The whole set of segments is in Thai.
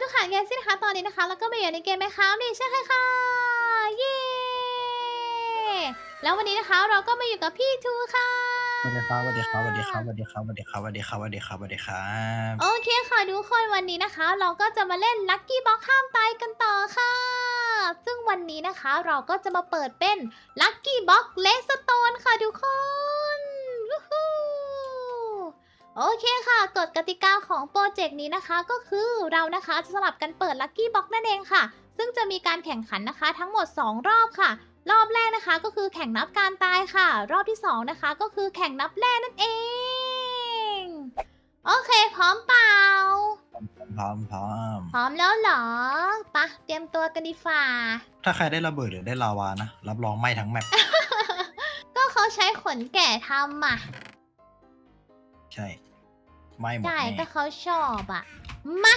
ทุกขันแกซี่นะคะตอนนี้นะคะ แล้วก็มาอยู่ในเกมไหมคะนี่ใช่ค่ะค่ะ เย้ แล้ววันนี้นะคะเราก็มาอยู่กับพี่ทูค่ะสวัสดีครับสวัสดีครับสวัสดีครับสวัสดีครับสวัสดีครับสวัสดีครับสวัสดีครับสวัสดีครับโอเคค่ะทุกคนวันนี้นะคะ เราก็จะมาเล่นลั c กี้บ็อกข้ามตายกันต่อค่ะ ซึ่งวันนี้นะคะเราก็จะมาเปิดเป็นลั c กี้บ็อกเลสโตนค่ะทุกคนวู้ฮู้ โอเคค่ะกฎกติกาของโปรเจกต์นี้นะคะก็คือเรานะคะจะสลับกันเปิดลั c กี้บ็อกนั่นเองค่ะ ซึ่งจะมีการแข่งขันนะคะทั้งหมด 2 รอบค่ะ รอบแรกนะคะก็คือแข่งนับการตายค่ะ รอบที่สองนะคะ ก็คือแข่งนับแร่นั่นเอง โอเค พร้อมเปล่า พร้อมพร้อมพร้อมแล้วเหรอปะเตรียมตัวกันดีฝ่า ถ้าใครได้ระเบิดหรือได้ลาวานะ รับรองไหม้ทั้งแมปก็เขาใช้ขนแก่ทำอะ ใช่ไหม้หมดใช่แน่ก็เขาชอบอะมา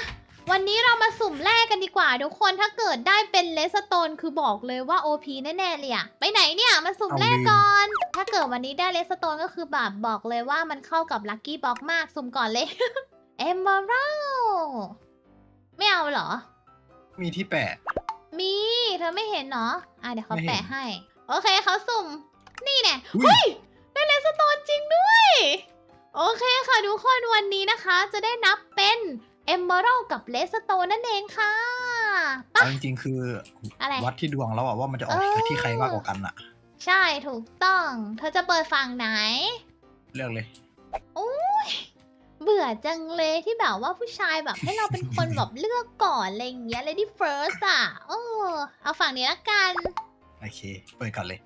วันนี้เรามาสุ่มแรกกันดีกว่าทุกคนถ้าเกิดได้เป็นเลสโตนคือบอกเลยว่า OP แน่ๆเลยอะไปไหนเนี่ยมาสุ่มแรกก่อน ถ้าเกิดวันนี้ได้เลสโตนก็คือแบบบอกเลยว่ามันเข้ากับลั c กี้บ็อกมากสุ่มก่อนเลย เอมเบอร์ไม่เอาเหรอ มีที่แปะ มี เธอไม่เห็นเนาะอะเดี๋ยวเขาไม่เห็น แปะให้ โอเคเขาสุ่ม นี่แน่อุ้เฮ้ยยได้เลสโตนจริงด้วย โอเคค่ะทุกคนวันนี้นะคะ จะได้นับเป็นเอมเบอร์กับเลสโตนนั่นเองค่ะปะเอาจริงๆคือออะไร วัดที่ดวงแล้วอะว่ามันจะออกเออที่ใครมากกว่ากันอะใช่ถูกต้อง เธอจะเปิดฝั่งไหน เลือกเลยโอ้ยเบื่อจังเลยที่แบบว่าผู้ชายแบบให้เราเป็นคนแบบเลือกก่อนอะไรอย่างเงี้ย lady first อะโอ้เอาฝั่งนี้ละกัน โอเค เปิดก่อนเลย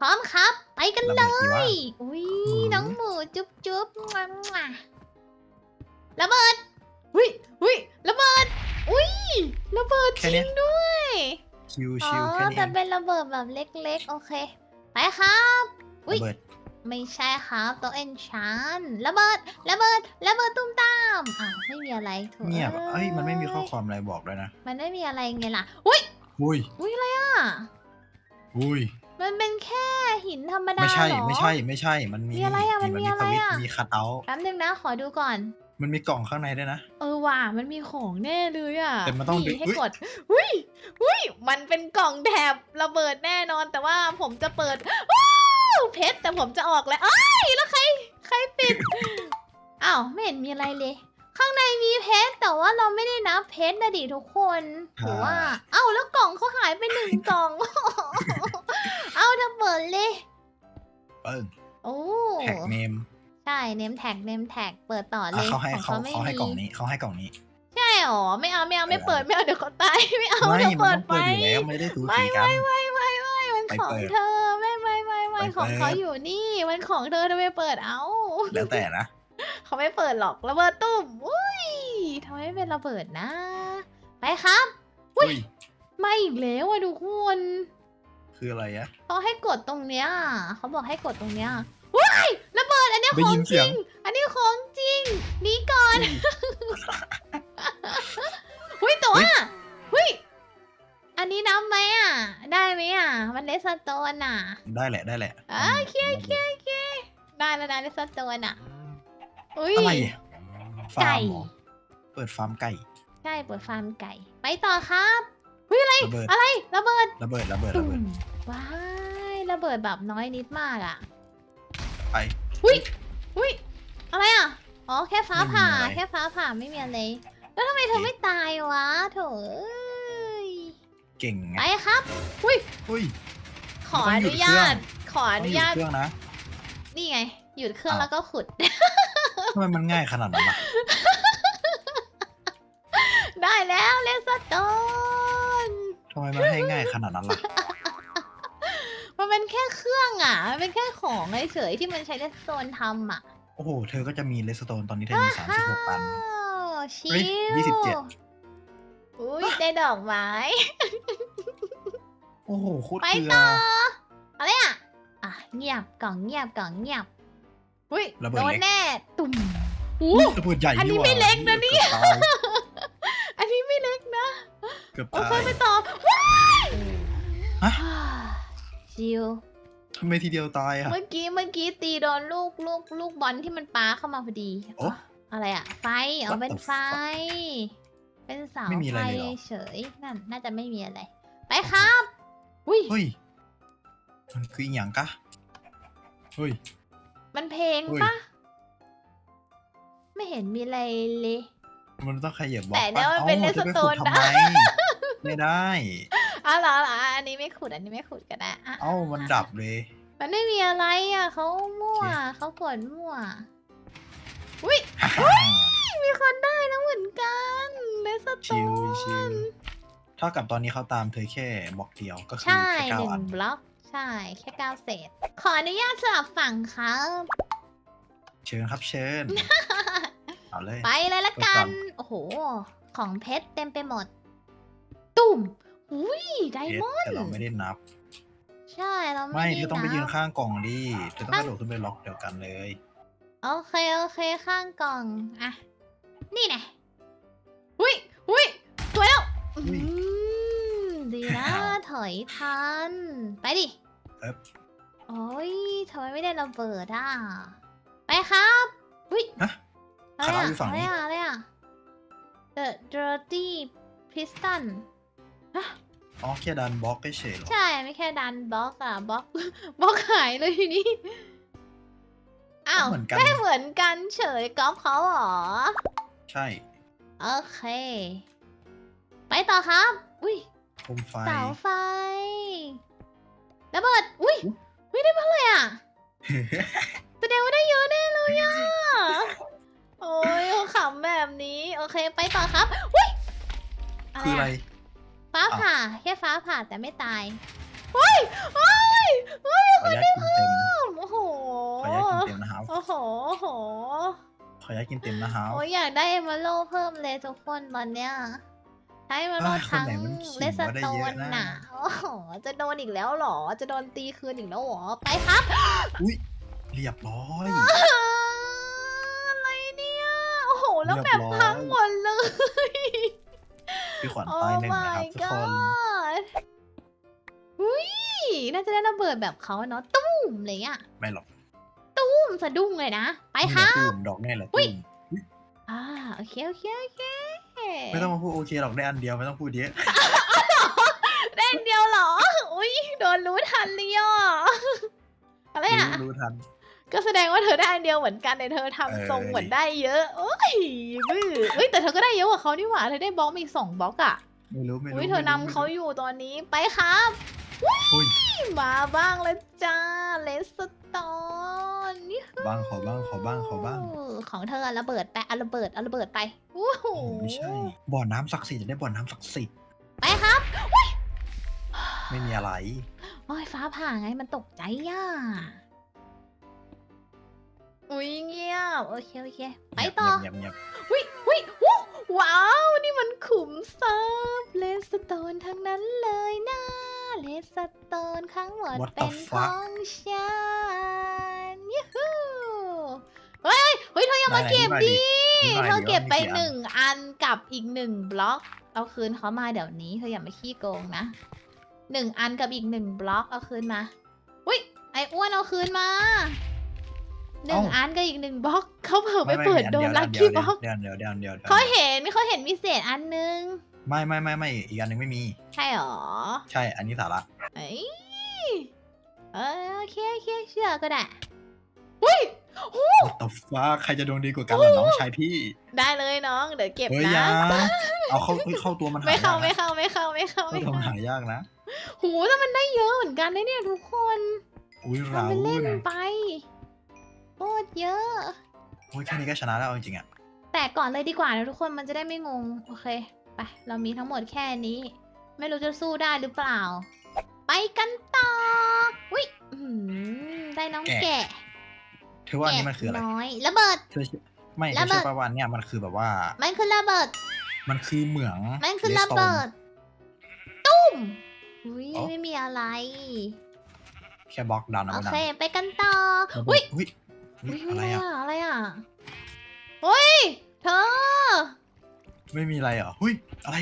พร้อมครับ ไปกันระเลเบิดกี่ว่ายอุ้ยอืมน้องหมูจุ๊บจุ๊บมั่วมั่วระเบิดอุ้ยอุ้ยระเบิดอุ้ยระเบิดจแค่ริเนี้งยด้วยชิวอ๋ชิวอแค่นี้แต่เองเป็นระเบิดแบบเล็กๆ โอเค ไปครับ อุ๊ย ระเบิดไม่ใช่ครับโต๊ะเอนชานระเบิดระเบิดระเบิดตุ้มตามอะไม่มีอะไรโถูเงียบอะเอ้ยมันไม่มีข้อความอะไรบอกด้วยนะมันไม่มีอะไรไงล่ะอุ้ยอุ้ยอุ้ยอะไรอะอุ้ยมันเป็นแค่ หินธรรมดาไม่ใช่เหรอ ไม่ใช่ไม่ใช่มันมีมีอะไรอะมันมีอะไรสวิตช์อะมีคัทเอาท์แป๊บนึงนะ ขอดูก่อน มันมีกล่องข้างในด้วยนะ เออว่ะมันมีของแน่เลยอะแต่มันต้องดึงให้อุ๊ย กดอุ้ยอุ้ยมันเป็นกล่องแถบระเบิดแน่นอน แต่ว่าผมจะเปิดว้าวเพชรแต่ผมจะออกแล้วอ้ายแล้วใคร ใครปิด อ้าวไม่เห็นมีอะไรเลย ข้างในมีเพชรแต่ว่าเราไม่ได้นับเพชรนะดิทุกคนถือว่าเอ้าแล้วกล่องเขาหายไปหนึ่งกล่อง เอ้าเธอเปิดเลย เปิ้งโอ้แท็กเนมใช่เนมแท็กเนมแท็กเปิดต่อเลอะยเขาให้ของเขาไม่เขาให้มีกล่องนี้เขาให้กล่องนี้ ใช่หรอไม่เอาไม่เอาไม่เออเปิดไม่เอาเดี๋ยวเขาตายไม่เอาไม่เดี๋ยวมันเปิดต้องไป เปิดอยู่แล้วไม่ได้ตูไม่สีกันไม่ไม่ไม่ไม่มันไปของเปิดเธอไม่ไม่ไม่ไม่ไปของเปิดเขาอยู่นี่มันของเธอทำไมเปิดเอาแล้วแต่นะเขาไม่เปิดหรอกระเบิดตุ้มอุ้ยทำไมไม่เป็นระเบิดนะ ไปครับ อุ๊ยอุ้ยมาอีกแล้วอะทุกคน คืออะไรอะเขาให้กดตรงเนี้ยเขาบอกให้กดตรงเนี้ยว้ายระเบิดอันเนี้ยได้ของยินจเสีริยงง อันนี้ของจริงหนีก่อนหุ้ยแต่ว่าหุ้ยอันนี้นับไหมอะ ได้ไหมอะ มันเลสโตนอะ ได้แหละได้แหละอะโอเคโอเคโอเคได้แล้วนะเลสโตนอะอุ้ย อะไรอะฟาไก่ ร์มเหรอเปิดฟาร์มไก่ใช่เปิดฟาร์มไก่ ไปต่อครับหุ้ยอะไรระเบิดอะไรระเบิดระเบิดระเบิดตุ่ระเบิดม ว้ายระเบิดแบบน้อยนิดมากอะไปหุ้ยหุ้ยอะไรอะอ๋อแค่ฟ้าผ่าไม่มีอะไรแค่ฟ้าผ่าไม่มีอะไร แล้วทำไมเธอไม่ตายวะโถเอ้ยเก่งไงไปครับอุ้ยอุ้ยขอต้อองหยุนุดญาตเครื่องขออต้องนุหยุดญาตเครื่องนะ นี่ไง หยุดเครื่องอ้าวแล้วก็ขุดทำไมมันง่ายขนาดนั้นล่ะได้แล้วเลสโตนทำไมมันให้ง่ายขนาดนั้นล่ะมัน เป็นแค่เครื่องอะมันเป็นแค่ของเฉยๆที่มันใช้เลสโตนทำอะโอ้โห เธอก็จะมีเลสโตนตอนนี้เธอมีสามสิบหกอันอ้าวชิเฮ้ยยี่สิบเจ็ดวอุ้ยได้ดอกไม้ โอ้โหโคตรไปเกลือ ต่ออะไรอะ อะ เงียบกล่องเงียบกล่องเงียบ อุ้ยระเบิดโดนเล็ก แน่ ตุ่มอู้อุ๊ยระเบิดใหญ่อันนี้ว่ไม่เล็กนะเนี่ยกือบตายอันนี้ไม่เล็กนะ เกือบโอตาเคยไปต่อว้ายฮะ ชิวทำไมทีเดียวตายอะ เมื่อกี้เมื่อกี้ตีโดนลูกลูกลูกบอลที่มันปาเข้ามาพอดีโอ้อะไรอะไฟเอา What เป็น the ไฟ fuck เป็นเสาไม่มีอะไรไฟเลยเหรอ เฉยนั่นน่าจะไม่มีอะไร ไปครับอุ้ยเฮ้ย มันคืออหย่างกะเฮ้ย มันเพลงอุ้ยปะไม่เห็นมีอะไรเลย มันต้องขยับบล็อกแต่เนี่ยมันเป็นอ้าจะไปขุด redstone ทำไมไม่ได้ อ้าวเหรอเหรออันนี้ไม่ขุดอันนี้ไม่ขุดก็ได้อะเอ้ามันดับเลย มันไม่มีอะไรอะเขามั่วโอเคเขากดมั่วอุ้ยมีคนได้แล้วเหมือนกันเลสโตชิวนชิวเท่ากับตอนนี้เขาตามเธอแค่บล็อกเดียวก็คือใช่แค่หเก้านึ่อังนบล็อกใช่แค่เก้าเศษ ขออนุญาตสลับฝั่งครับ เชิญครับเชิญ เอาเลย ไปเลยละไปก่กัอนนโอ้โห ของเพชรเต็มไปหมด ตุ่ม อุ้ยไดเอ็ดมอนด์แต่เราไม่ได้นับ ใช่เราไม่ไม่เธได้อต้องไปยืนนับข้างกล่องดิเธอต้องกระโดดขึ้นไปล็อกเดียวกันเลย โอเคโอเคข้างกล่องอะนี่ไงอุ้ยอุ้ยสวยแล้วอุ้อืยมดีนะถอยทัน ไปดิ เอ๊บโอ้ยทำไมไม่ได้ระเบิดอะ ไปครับอุ้ยฮะ อะไรคาราอะอยู่ฝั่งอะไรนี้ อะอะไรอะ The Dirty Piston ฮะ อ๋อแค่ดันบล็อกเฉยๆเหรอ ใช่ไม่แค่ดันบล็อกอะบล็อกบล็อกหายเลยทีนี้อ้าวเหมือนกัน ไม่เหมือนกันเฉยก๊อฟเขาเหรอ ใช่โอเค ไปต่อครับ อุ้ยโคมไฟ เสาไฟระเบิดอุ้ยอุ๊ยไม่ได้มาเลยอะแสดงว่าได้เยอะแน่เลยอะโอ้ยเขาขำแบบนี้ โอเค ไปต่อครับอุ้ยคืออะไรฟ้า อ้าวผ่าแค่ฟ้าผ่าแต่ไม่ตายเฮ้ยเฮ้ยเฮ้ยขออนุญาตกินเต็มโอ้โหขออนุญาตกินเต็มนะครับโอ้โหโอ้โหขออนุญาตกินเต็มนะครับโอ้ยอยากได้เอมโลเพิ่มเลยทุกคนตอนเนี้ยใช้เอมโลเอ้ยคนทั้งไหนมันขิงเลสว่าได้โตเยอะนนะน่ะโอ้โหจะโดนอีกแล้วเหรอ จะโดนตีคืนอีกแล้วเหรอ ไปครับอุ้ยเรียบร้อยอะไรเนี่ยโอ้โหแล้วเรีแบยบบร้อยพังหมดเลย พี่ขวัญโอ้ตายหนึ่งนะค my รับทุกคน god อุ้ยน่าจะได้ระเบิดแบบเขาเนาะตุ้มอะไรเงี้ยไม่หรอก ตุ้มสะดุ้งเลยนะ ไปนี่คแหละรับตุ้มดอกแน่แหละอุ๊ยตุ้มอ่าโอเคโอเคโอเคไม่ต้องมาพูดโอเคหรอกได้อันเดียวไม่ต้องพูดเยอะเล่นเดียวเหรอ อุ้ยโดนรู้ทันเลยอะอะไรอะรู้รู้ทัน ก็แสดงว่าเธอได้อันเดียวเหมือนกันแต่เธอทำเออทรงเหมือนได้เยอะโอ้ยบื้อเฮ้ยแต่เธอก็ได้เยอะกว่าเขานี่หว่าเธอได้บล็อกมาอีกสองบล็อกอะไม่รู้ไม่รู้อุ้ยเธอนำไม่รู้เขาอยู่ตอนนี้ไปครับอุ้ยมาบ้างแล้วจ้าเลสตอนบ้างขอบ้างขอบ้างขอบ้าง ของเธออะระเบิดไปเอาระเบิดเอาระเบิดไปโอ้โหโอ้ไม่ใช่บ่อน้ำศักดิ์สิทธิ์จะได้บ่อน้ำศักดิ์สิทธิ์ไปครับไม่มีอะไรโอ้ยฟ้าผ่าไงมันตกใจอะ อุ้ยเงียบโอเคโอเคไปต่อเงียบเงียบวิวิวู้ว้าว นี่มันขุมทรัพย์เลสโตนทั้งนั้นเลยนะเลสโตนทั้งหมดเป็นของฉันยูฮูเฮ้ยเฮ้ยเธออย่ามาเก็บดิเธอเก็บไปหนึ่งอันกับอีกหนึ่งบล็อก เอาคืนเขามาเดี๋ยวนี้เธออย่ามาขี้โกงนะหนึ่งอันกับอีกหนึ่งบล็อกเอาคืนมาอุ้ยไอ้อ้วนเอาคืนมา หนึ่งอันกับอีกหนึ่งบล็อกเขาเผลอไปเปิดโดนลัคกี้บล็อกเดียวเดียวเดียวเดียวเดียวเขาเห็นเขาเห็นมีเศษอันนึง ไม่ไม่ไม่ไม่อีกอันหนึงไม่มี ใช่หรอ ใช่อันนี้สาระเอ้ยเออโอเคโอเคเชื่อก็ได้อุ้ยแต่ฟ้าใครจะดวงดีกว่ากันล่ะน้องชายพี่ ได้เลยน้องเดี๋ยวเก็บเฮ้ยนะยาเอาเข้าเฮ้ยเข้าตัวมันหาไม่เข้ายากไม่นะเข้าไม่เข้าไม่เข้าเข้าไม่ตัวเข้ามันหายากนะหูแต่มันได้เยอะเหมือนกันนะเนี่ยทุกคนอุ้ยทำเราเป็นเล่นไป โคตรเยอะ โอ้ยแค่นี้ก็ชนะแล้วเอาจริงๆอะ แต่ก่อนเลยดีกว่านะทุกคนมันจะได้ไม่งง โอเค ไป เรามีทั้งหมดแค่นี้ ไม่รู้จะสู้ได้หรือเปล่า ไปกันต่ออุ้ยอื้อหือได้น้องแกะเธอว่าอันนี้มันคืออะไรแกะน้อยระเบิด เธอเชื่อไม่เธระอเบิดเชื่อป่าวว่าเนี่ยมันคือแบบว่า มันคือระเบิด มันคือเหมือง มันคือระ redstone เบิด ตุ้มอุ้ยอ๋อไม่มีอะไรแค่บล็อกดาวนะโอมันเคไปกันต่อ ระเบิอุ้ดยอุ้ย อุ๊ยอะไรอะอะไรอะเฮ้ย เธอ ไม่มีอะไรอะเฮ้ยอะไร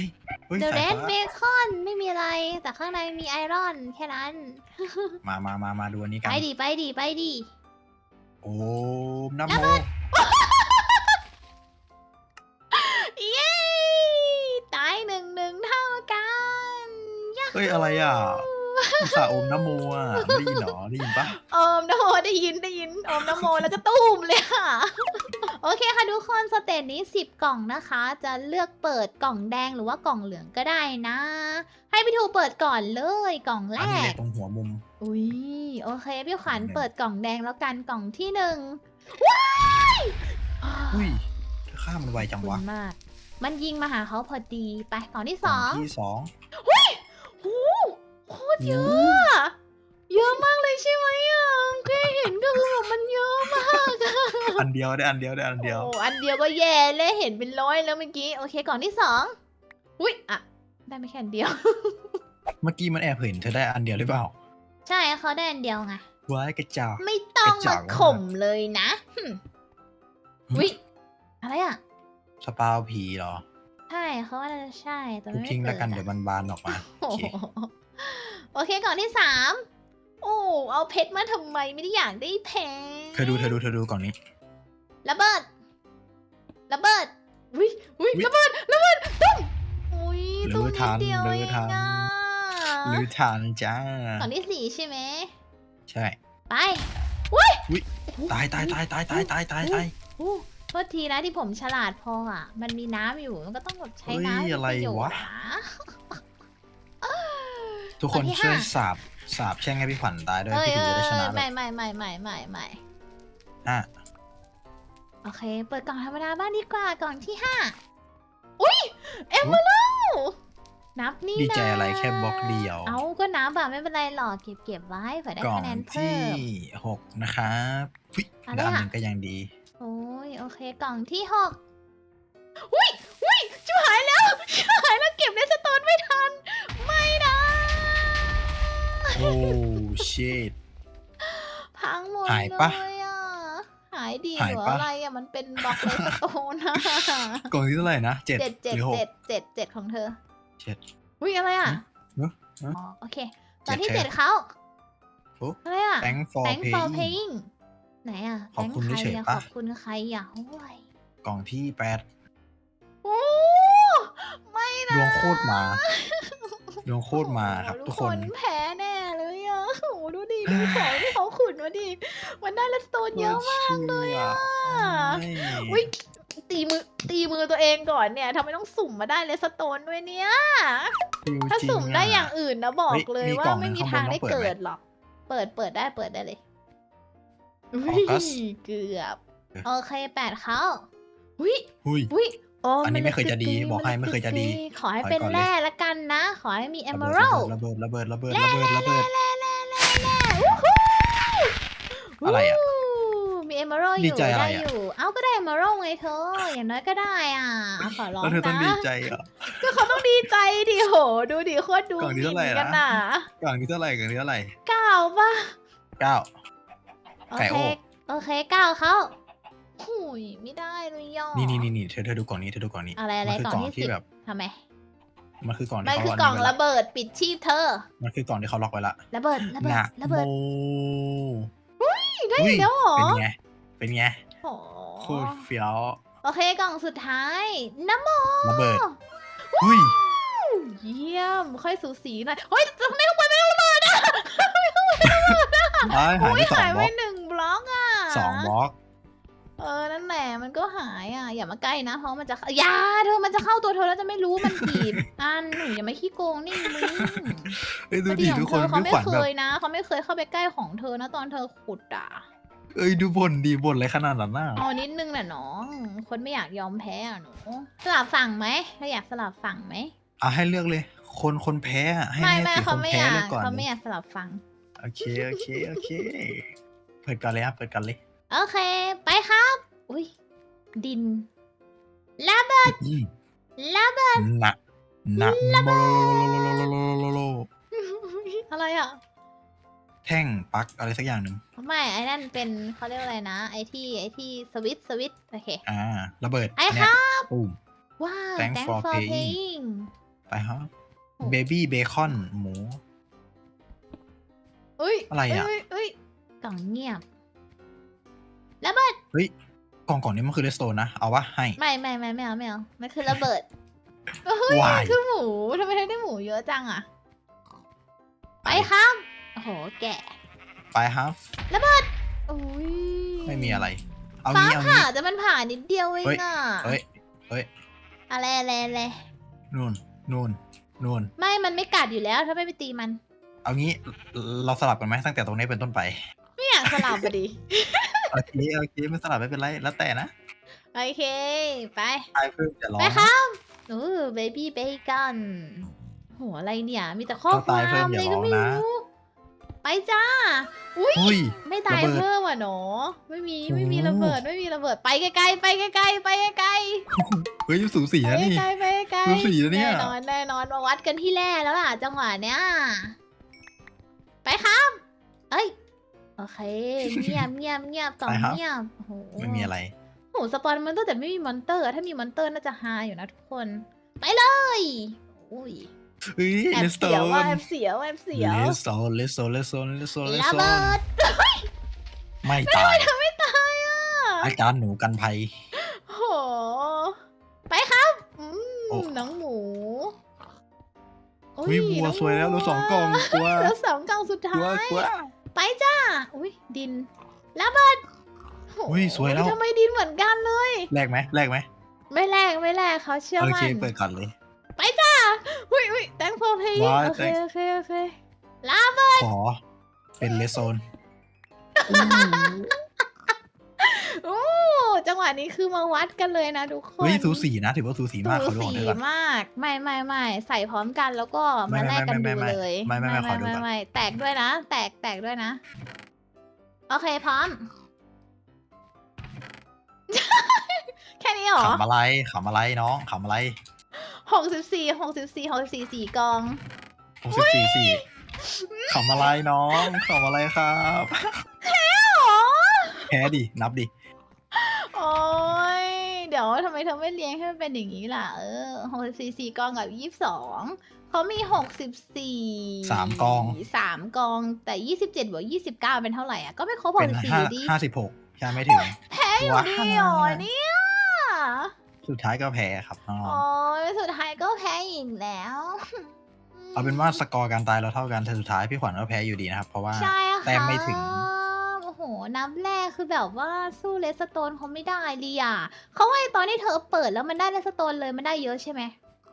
เดอะแรนสาย Red ฟ้ไม่มีอะไร แต่ข้างในมีไอรอนแค่นั้น มามามามาดูอันนี้กันไปดีไปดีไปดีโอ้มน้ำโมเย้ ตายหนึ่งหนึ่งเท่ากันเฮ้ย อะไรอะ อุตส่าห์อมน้ำโมอะไม่ได้ยินเหรอได้ยินปะโอมนะโมได้ยินได้ยินโอมนะโมแล้วก็ตุ้มเลยค่ะ โอเคค่ะทุกคนสเตจนี้ 10 กล่องนะคะ จะเลือกเปิดกล่องแดงหรือว่ากล่องเหลืองก็ได้นะ ให้พี่ทูเปิดก่อนเลยกล่องแรอันนี้เลก ยตรงหัวมุม อุ้ยโอเคพี่ขวัญกล่องแดง เปิดกล่องแดงแล้วกันกล่องที่หนึ่งว้ายอุ้ยเธอฆ่ามันไวจังขอบวะคุณมาก มันยิงมาหาเขาพอดีไปกล่องที่กสล่องที่สองโอ้ โหโคตรเยอะอะเยอะมากเลยใช่ไหมอะแค่เห็นก็คือแบบมันเยอะมากอะอันเดียวได้อันเดียวได้อันเดียว โอ้อันเดียวก็แย่เลยเห็นเป็นร้อยแล้วเมื่อกี้ โอเคกล่องที่สองอุ้ยอะได้ไม่แค่อันเดียว เมื่อกี้มันแอบเห็นเธอได้อันเดียวหรือเปล่าใช่เขาได้อันเดียวไง ว้ายกระจอก ไม่ต้องกระจมาอกมากข่มเลยนะหึหึอุ้ยอะไรอะ สปาวผีเหรอใช่เขาว่าน่าจะใช่แต่ทุบไม่ทิ้งเปิแล้วกันอะเดี๋ยวมันบานออกมาโอโอ้เคโห โอเคกล่องที่สามโอ้เอาเพชรมาทำไมไม่ได้อยากได้แพงเธอดูเธอดูเธอดูกล่องนี้ระเบิดระเบิดอุ้ยอุ้ยอุ๊ยระเบิดระเบิดตุ้มอุ้ยหรือตุ้มนิทัดนเดียวหรือเองทันอะหรือทานจ้ากล่องที่สี่ใช่ไหมใช่ ไปตายตายตายตายตายตายตายตายอู้โทษทีนะที่ผมฉลาดพออะ มันมีน้ำอยู่มันก็ต้องแบบใช้เฮ้ยน้ำให้อะไรประโยชวะน์นะ ทุกคนกล่องที่ช่วยห้าสาบสาบแช่งให้พี่ขวัญตายด้วย เอ้ยพี่ถึเอ้งจะได้ชนะยเลไม่ยไม่ไม่ไม่ไม่ไม่อะโอเค เปิดกล่องธรรมดาบ้างดีกว่ากล่องที่ห้าอุ้ยเอมเบอร์นับนี่นะดีใจอะไรแค่บล็อกเดียว เอาก็นับแบบไม่เป็นไรหรอกเก็บเก็บไว้เผื่อได้กล่องคะแนนเพิ่ที่ม หกนะครับอุ๊ยอะไรแล้วอันอะหนึ่งก็ยังดี โอ้ยโอเคกล่องที่หกอุ้ยอุ้ยชิบหายแล้วชิบหายแล้วเก็บเลสโตนไม่ทัน ไม่นะ โอ้ชิตพังหมดหายเลปะยอะหายดีหายหรือปะ อะไรอะมันเป็นบล็อกเลสโตนอะกล่องที่เท่าไหร่นะเจ็ดเจ็ดเจ็หดรือหก เจ็ดเจ็ดเจ็ดของเธอเจ็ดอุ้ยอะไรอะหึหึอ๋อโอเค ตอนที่เจ็เจ็ดดเธอเขาปุ๊บอะไรอะ thank for Thank for paying paying ไหนอะขอบคุณ Thank ใครเฉยอะๆปะ ขอบคุณใครอะโอ้ยกล่องที่แปดโอ้ไม่นะดวงโคตรมา ดวงโคตรมาครับโอ้โหทุกคน แพ้แน่ ดูดิดูของที่เขาขุดมาดิมันได้เลสโตนเยอะมากเลยอะอุ้ยตีมือตีมือตัวเองก่อนเนี่ยทำไมต้องสุ่มมาได้เลสโตนด้วยเนี่ย ถ้าสุ่มได้อย่างอื่นนะบอกเฮ้ยเลยมีว่ากล่องหนึ่ไม่งมีข้างบนทางได้ต้องเปิดไหมเกิดหรอก เปิดเปิดได้เปิดได้เลยออกัสอุ้ยเกือบเออโอเคแปดเขาอุ้ยหุยอุ้ยโอ้อันนี้นไม่เคยจะดีกึกบอกให้ไม่เคยจะดีกึกขอให้ถอยเป็นก่อนเลยแร่ละกันนะ ขอให้มีเอระเมเบิอดรัลระเบิดระเบิดระเบิดระเบิดระเบิด อะไรอะวู้มีเอเมอรัลอดียู่ใจอะไรได้อะ อยู่ เอ้าก็ได้เอเมอรัลไงเธอ อย่างน้อยก็ได้อะขอร้องแล้วเธอต้องดีนะใจเหรอะ ก็เขาต้องดีใจดิโห ดูดิโคตรดูกล่องนี้หมิ่เท่าไหร่นนะกันน่ะกล่องที่เท่าไหร่กล่องที่เท่าไหร่เก้าป่ะเก้าโอไก่เคโอ้โอเคเก้าเขาหุยไม่ได้เลยย่อนี่นี่นี่นี่เธอเธอดูกล่องนี้เธอดูกล่องนี้ อะไรอะไรมันคืกล่องกล่องที่ที่สิบแบบ ทำไมมันคือกล่องมันที่เขาคือกล่องนนี้ไว้ระเบิดปิดชีพเธอ มันคือกล่องที่เขาล็อกไว้ละระเบิดระเบิดนะระเบิด โม ได้อีกแล้วเหรอเป็นไง เป็นไงโอ้โคตรเฟี้ยวโอเคกล่องสุดท้ายน้ำโมระเบิดอุ้ยเยี่ยม ค่อยสูสีหน่อยเฮ้ยทำไมข้างบนไม่ระเบิดอะตายหายอุ้ไปยสองหายบไปล็อกหนึ่งบล็อกอะสองบล็อก เออ นั่นแหละ มันก็หายอะ อย่ามาใกล้นะ เพราะมันจะอย่าเธอ มันจะเข้าตัวเธอแล้วจะไม่รู้มันกี่อันหนูอย่ามาขี้โกงนี่มึงเอ้ยดูพอดิขทุอกงคนเธอเขาพี่ไม่ขวัญเคแบบยนะ เขาไม่เคยเข้าไปใกล้ของเธอนะตอนเธอขุดอะเอ้ยดูบ่นดีบ่นอะไรขนาดนั้นน่ะเอานิดนึงแหละน้อง คนไม่อยากยอมแพ้อะหนู สลับฝั่งไหมเธออยากสลับฝั่งไหมอะให้เลือกเลย คนคนแพ้อะให้ไม่ให้ไม่กี่คเขานไม่แพ้อยาเลืกอกก่อนเขาไม่อยากสลับฝั่ง โอเคโอเคโอเคเปิดกันเลยครับเปิดกันเลย โอเค ไปครับ อุ้ยดินระเบิดอืมระเบิดหนักหนักโมโลโลโลโลโลโลอะไรอะ แท่งปลั๊กอะไรสักอย่างหนึ่งไม่ไอ้นั่นเป็นเขาเรียกว่าอะไรนะ ไอ้ที่ไอ้ที่สวิตช์สวิตช์โอเค อ่า ระเบิดไอ้นคเนี้ยรับปุ่มว้าว Thanks thanks for for paying paying ไปครับโอ้เบบี้เบคอนหมู อุ้ยอะไรอะเยเอ้ยกล่องเงียบ ระเบิดกล่องกล่องนี้มันคือเรสโตนนะ เอาวะให้ ไม่ไม่ไม่ไม่เอาไม่เอามันคือระเบิดเฮ้ย Why? มันคือหมูทำไมได้หมูเยอะจังอะ ไปครับ โอ้โห แกะไปครับ อุ้ยไม่มีอะไร เอาฟ้างี้เอาผ่างี้แต่มันผ่านิดเดียวเองเฮ้ยอะเฮ้ยเฮ้ย อะไรอะไรอะไรนู่นนู่นนู่นไม่มันไม่กัดอยู่แล้ว ถ้าไม่ไปตีมัน เอางี้เราสลับกันไหมตั้งแต่ตรงนี้เป็นต้นไป ไม่อยากสลับไปดิ โอเคโอเคไม่สลับไม่เป็นไรแล้วแต่นะ โอเค ไปตายเพิ่มจะร้องไปครับโอ้เบบี้เบกันโหอะไรเนี่ย มีแต่ข้อคตาวายเพิ่มมออะไรย่าร้ก็องไม่นะรู้ ไปจ้า อุ้ยเฮ้ยไม่ตายระเบิดเพิ่มอะหนอ ไม่มีโอ้ไม่มีระเบิดไม่มีระเบิดไปไกลๆไปไกลๆไปไกลเฮ้ยสูสีๆไปนะนี่ไกลๆไปไกลดูสีแล้วเนี่ยแน่นอนแน่นอนมาวัดกันที่แร่แล้วล่ะจังหวะเนี้ยไปครับ เอ้ย โอเค เงียบเงียบเงียบต่อเงียบโอ้โหไม่มีอะไร โหสปอนมันตั้งแต่ไม่มีมอนเตอร์อะถ้ามีมอนเตอร์น่าจะฮาอยู่นะทุกคน ไปเลยอุ้ยเฮ้ยแอบเลสโตเสียวว่ะแอบเสียวแอบเสียวเลสโตเลสโตเลสโตเลสโตเลสระโตเบิดไม่ตายไม่ตายอะอาจารย์หนูกันภัย โห ไปครับอืโอ้มน้องหมูโอ้ยวิบัวน้สวยแล้วเหลือสองกล่องกลัว เหลือสองกล่องสุดกลัท้าวยกลัว ไปจ้า อุ้ยดินระเบิดโอุ้ยสวยแล้วทำไมดินเหมือนกันเลยแลกไหมแลกไหม ไม่แลกไม่แลกเขาเชื่อโอมัเคนเปิดก่อนเลย ไปจ้า อุ้ยอุ้ย thank for playing ว้ายโอเค thanks โอเคโอเคลาเบิดขอเป็นเลสโซนโอ้ จังหวะนี้คือมาวัดกันเลยนะทุกคนเฮ้ยสูสีนะ ถือว่าสูสีมากสูขอดูของสีเธอก่อนมาก ไม่ไม่ไม่ใส่พร้อมกันแล้วก็ไม่มาไม่แลกกันไม่ดูไม่เลยไม่ไม่ไม่ขอดูก่อน ไม่แตกด้วยนะ แตกแตกด้วยนะ โอเคพร้อม แค่นี้เหรอขำอะไรขำอะไรน้องขำอะไรหกสิบสี่หกสิบสี่หกสิบสี่สี่กอง หกสิบสี่สี่ขำอะไรน้องขำอะไรครับอ๋อแพ้ดิ นับดิ โอ้ยเดี๋ยวทำไมเธอไม่เลี้ยงให้มันเป็นอย่างนี้ล่ะ เออหกสิบสี่สี่กองกับยี่สิบสองเขามีหกสิบสี่สามกอง สามกองแต่ยี่สิบเจ็ดบวกยี่สิบเก้าเป็นเท่าไหร่อะ ก็ไม่ครบหเป็กนสิบสี่ห้าอยู่ดี ห้าสิบหกใช่ไม่ถึง แพ้อยู่ดีเหรอเนี่ยสุดท้ายก็แพ้ครับน้องโอ้ยสุดท้ายก็แพ้อีกแล้วๆเอาเป็นว่าสกอร์การตายเราเท่ากันแต่สุดท้ายพี่ขวัญก็แพ้อยู่ดีนะครับ เพราะว่า ใช่ค่ะแต้มไม่ถึงโอ้โห น้ำแรกคือแบบว่าสู้เลสโตนเขาไม่ได้เลยอะเขาว่าไอ้ตอนที่เธอเปิดแล้วมันได้เลสโตนเลยมันได้เยอะใช่ไหม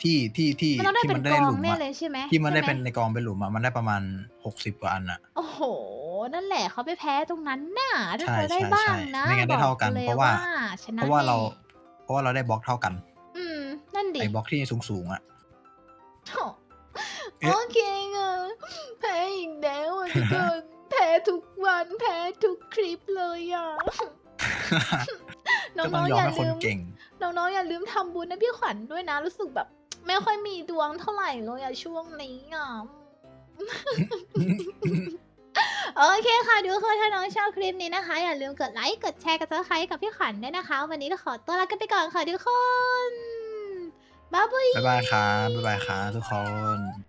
ที่ที่ที่มันต้องได้ที่เป็มันนได้กอหงลุมแน่อะเลยใช่ไหมที่มันได้ใช่หเป็นในกองเป็นหลุมอะมันได้ประมาณหกสิบกว่าอันอะโอ้โห นั่นแหละเขาไปแพ้ตรงนั้นน่ะถ้าใช่เธอได้ใช่บ้างใช่นะไม่งั้นได้เท่ากันบอกลยเพราะว่าชนะเพราะว่าเราแน่เพราะว่าเราได้บล็อกเท่ากัน อืม นั่นดิไอ้บล็อกที่สูงสูงๆอะโถ่เอ๊ะโอเคอะแพ้อีกแล้วอะทุกคนแพ้ ทุกวันแพ้ทุกคลิปเลยอะ น้ก็ต้อองงๆยออมย่าให้คนลืมเก่งน้องๆอย่าลืมทำบุญให้พี่ขวัญด้วยนะ รู้สึกแบบ ไม่ค่อยมีดวงเท่าไหร่เลยอะช่วงนี้อะโอเคค่ะดูคือถ้าน้องชอบคลิปนี้นะคะ อย่าลืมกดไลค์กดแชร์กดซับสไครต์กับพี่ขวัญด้วยนะคะ วันนี้ก็ขอตัวลากันไปก่อนค่ะทุกคนบ๊ายบายบ๊ายบายครับบ๊ายบายครับทุกคน